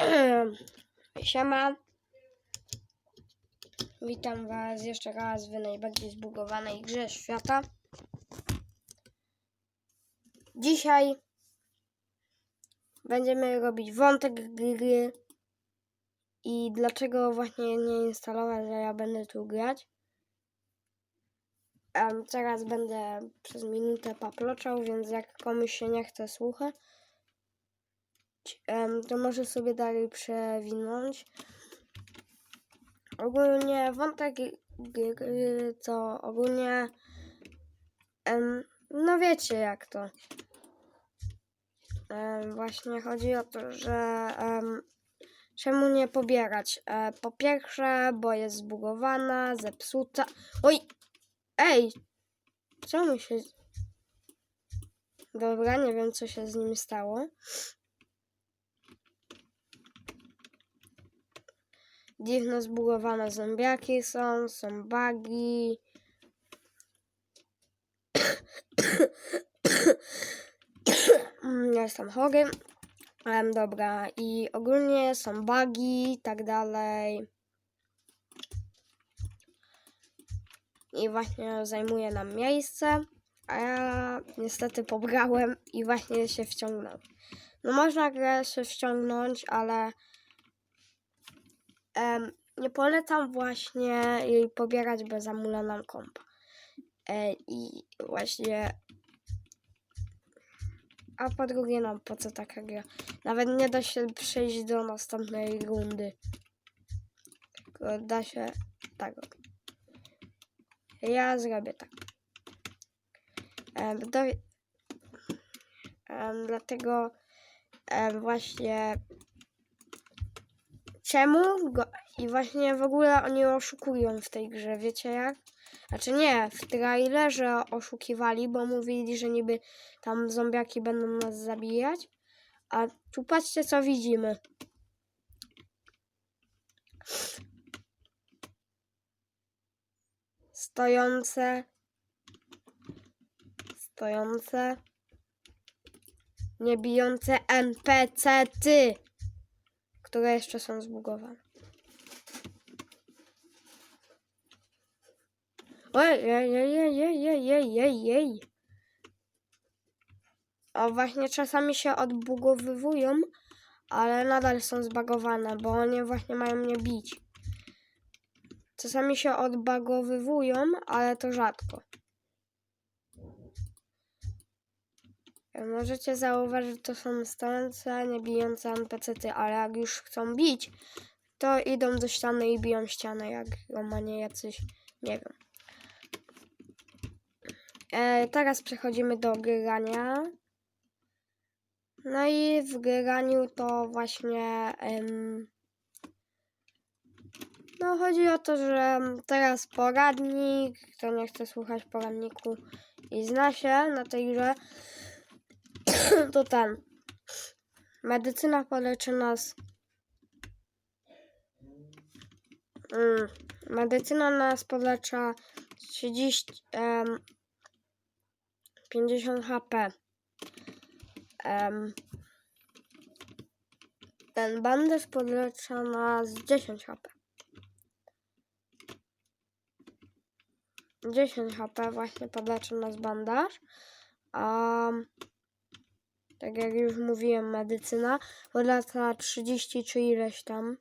Siema. Witam Was jeszcze raz w najbardziej zbugowanej grze świata. Dzisiaj będziemy robić wątek gry i dlaczego właśnie nie instalować, że ja będę tu grać. Em, teraz będę przez minutę paploczał, więc jak komuś się nie chce słuchać, to może sobie dalej przewinąć. Ogólnie wątek to ogólnie no wiecie jak to. Właśnie chodzi o to, że em, czemu nie pobierać? E, po pierwsze, bo jest zbugowana, zepsuta. Oj! Ej! Czemu się... Dobra, nie wiem co się z nim stało. Dziwne zbugowane zombiaki są, są bugi. Mm, Jestem chory. Em, dobra, i ogólnie są bugi i tak dalej. I właśnie zajmuje nam miejsce, a ja niestety pobrałem i właśnie się wciągnął. No można grę się wciągnąć, ale em, nie polecam właśnie jej pobierać, bo zamula nam kompa. E, I właśnie a po drugie, no po co taka gra? Nawet nie da się przejść do następnej rundy. Tylko da się tak. Ja zrobię tak. Em, do, dlatego właśnie czemu go, i właśnie w ogóle oni oszukują w tej grze, wiecie jak? Znaczy nie, w trailerze oszukiwali, bo mówili, że niby tam zombiaki będą nas zabijać. A tu patrzcie co widzimy. Stojące. Stojące. Niebijące NPC-ty które jeszcze są zbugowane. Ojej, ojej, ojej, ojej, ojej. O, właśnie czasami się odbugowywują, ale nadal są zbagowane, bo one właśnie mają mnie bić. Czasami się odbagowywują, ale to rzadko. Możecie zauważyć, że to są stojące, nie bijące NPC-ty, ale jak już chcą bić, to idą do ściany i biją ścianę, jak Romanie jacyś, nie wiem. E, teraz przechodzimy do grania. No i w graniu to właśnie. em, no, chodzi o to, że teraz poradnik. Kto nie chce słuchać poradniku i zna się na tej grze, to ten. Medycyna poleczy nas. Mm, medycyna nas polecza 30. em, 50 HP. Em, ten bandaż podlecza nas 10 HP. 10 HP właśnie podlecza nas bandaż. A tak jak już mówiłem, medycyna podlecza 30 czy ileś tam.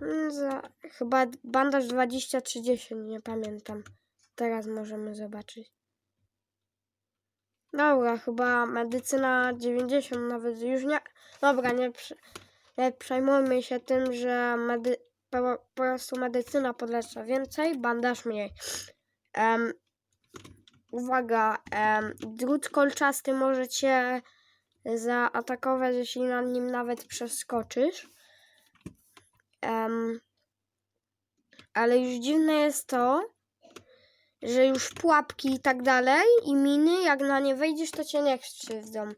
Mm, Za, chyba bandaż 20-30, nie pamiętam. Teraz możemy zobaczyć. Dobra, chyba medycyna 90 nawet już nie. Dobra, nie, nie przejmujmy się tym, że medy, po, po prostu medycyna podlecza więcej, bandaż mniej. Em, uwaga, em, drut kolczasty może cię zaatakować, jeśli na nim nawet przeskoczysz. Em, ale już dziwne jest to, że już pułapki i tak dalej i miny, jak na nie wejdziesz, to cię nie krzywdzą.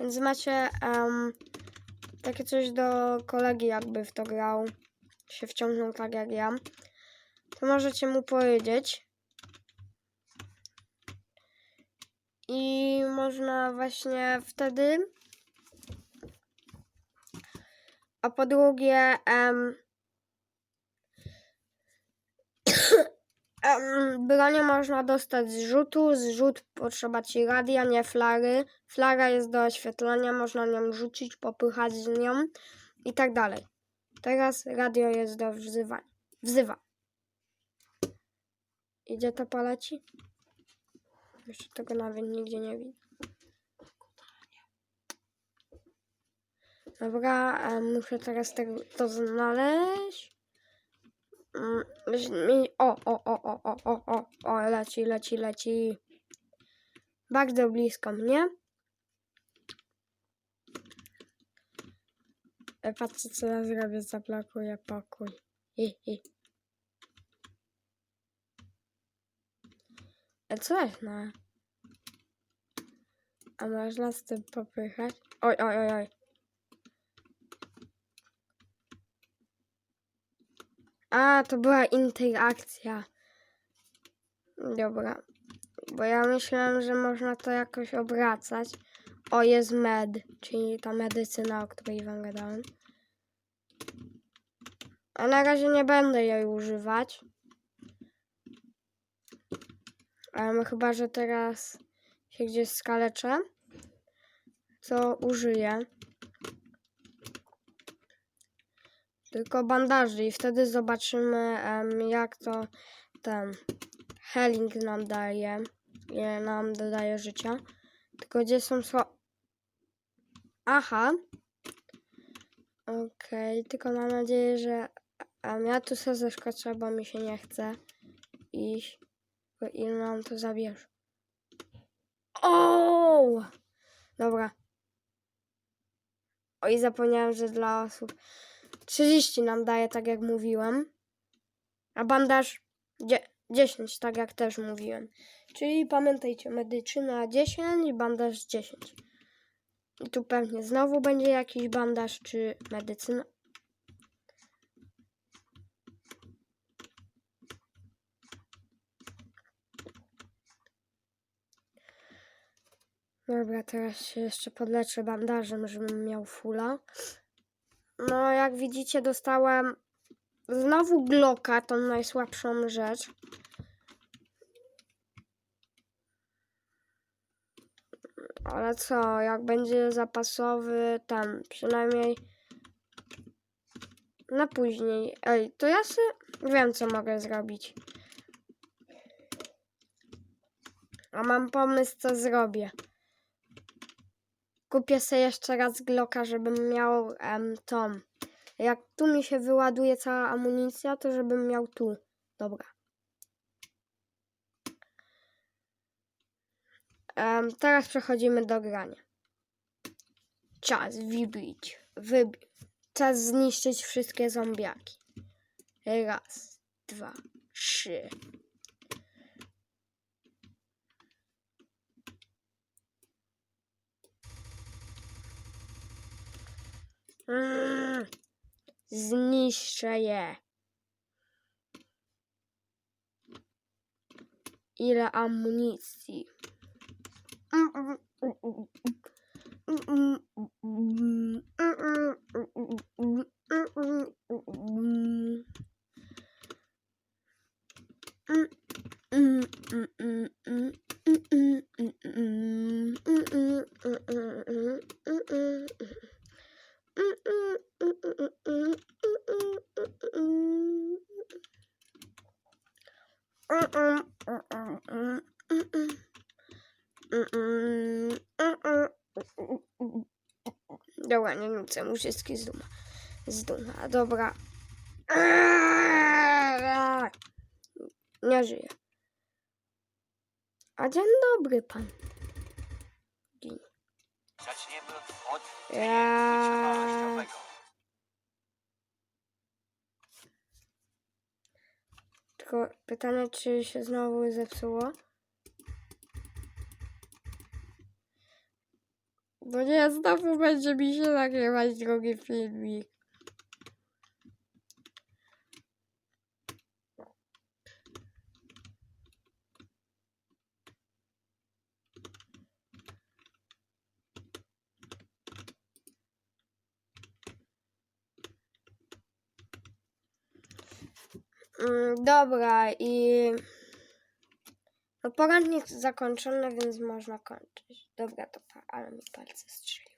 Więc macie em, takie coś do kolegi, jakby w to grał, się wciągnął tak jak ja, to możecie mu powiedzieć. I można właśnie wtedy. A po drugie, em, em, bronię można dostać z rzutu. Z rzut potrzeba ci radia, nie flary. Flara jest do oświetlenia, można nią rzucić, popychać z nią i tak dalej. Teraz radio jest do wzywania. Wzywa. Idzie to poleci? Jeszcze tego nawet nigdzie nie widzę. Dobra, e, muszę teraz tego, to znaleźć. Mm, O, o, o, o, o, o, o, o, leci, leci, leci. Bardzo blisko mnie. E, Patrzcie, co ja zrobię, zablokuję pokój. Hi, hi. Co jest no? A można z tym popychać? Oj, oj, oj, oj. A, to była interakcja. Dobra. Bo ja myślałem, że można to jakoś obracać. O, jest med, czyli ta medycyna, o której wam gadałem. A na razie nie będę jej używać. Um, chyba, że teraz się gdzieś skaleczę, to użyję. Tylko bandaży i wtedy zobaczymy em, jak to ten healing nam daje, ile nam dodaje życia. Tylko gdzie są sło... Aha. Okej, tylko mam nadzieję, że em, ja tu sobie zeskoczę, bo mi się nie chce iść. Bo ile nam to zabierze? O! Dobra. Oj, zapomniałem, że dla osób 30 nam daje, tak jak mówiłem. A bandaż dzie- 10, tak jak też mówiłem. Czyli pamiętajcie, medycyna 10, bandaż 10. I tu pewnie znowu będzie jakiś bandaż czy medycyna. Dobra, teraz się jeszcze podleczę bandażem, żebym miał fula. No, jak widzicie, dostałem znowu Glocka, tą najsłabszą rzecz. Ale co, jak będzie zapasowy, tam przynajmniej na później. Ej, to ja sobie wiem, co mogę zrobić. A mam pomysł, co zrobię. Kupię sobie jeszcze raz Glocka, żebym miał em, tą. Jak tu mi się wyładuje cała amunicja, to żebym miał tu. Dobra. Em, teraz przechodzimy do grania. Czas wybić. Wybi Czas zniszczyć wszystkie zombiaki. Raz, dwa, trzy. Mm, zniszczę je. Ile amunicji? Dobra, nie nucę, mu wszystkie z duma. Z duma, dobra. Nie żyje. A dzień dobry, pan. Dzień. Zaczniemy od Ja... Tylko pytanie, czy się znowu zepsuło? No nie, znowu będzie mi się nagrywać drugi filmik. Mm, dobra i poradnik zakończony, więc można kończyć. Dobra, to pa, ale mi palce strzelił.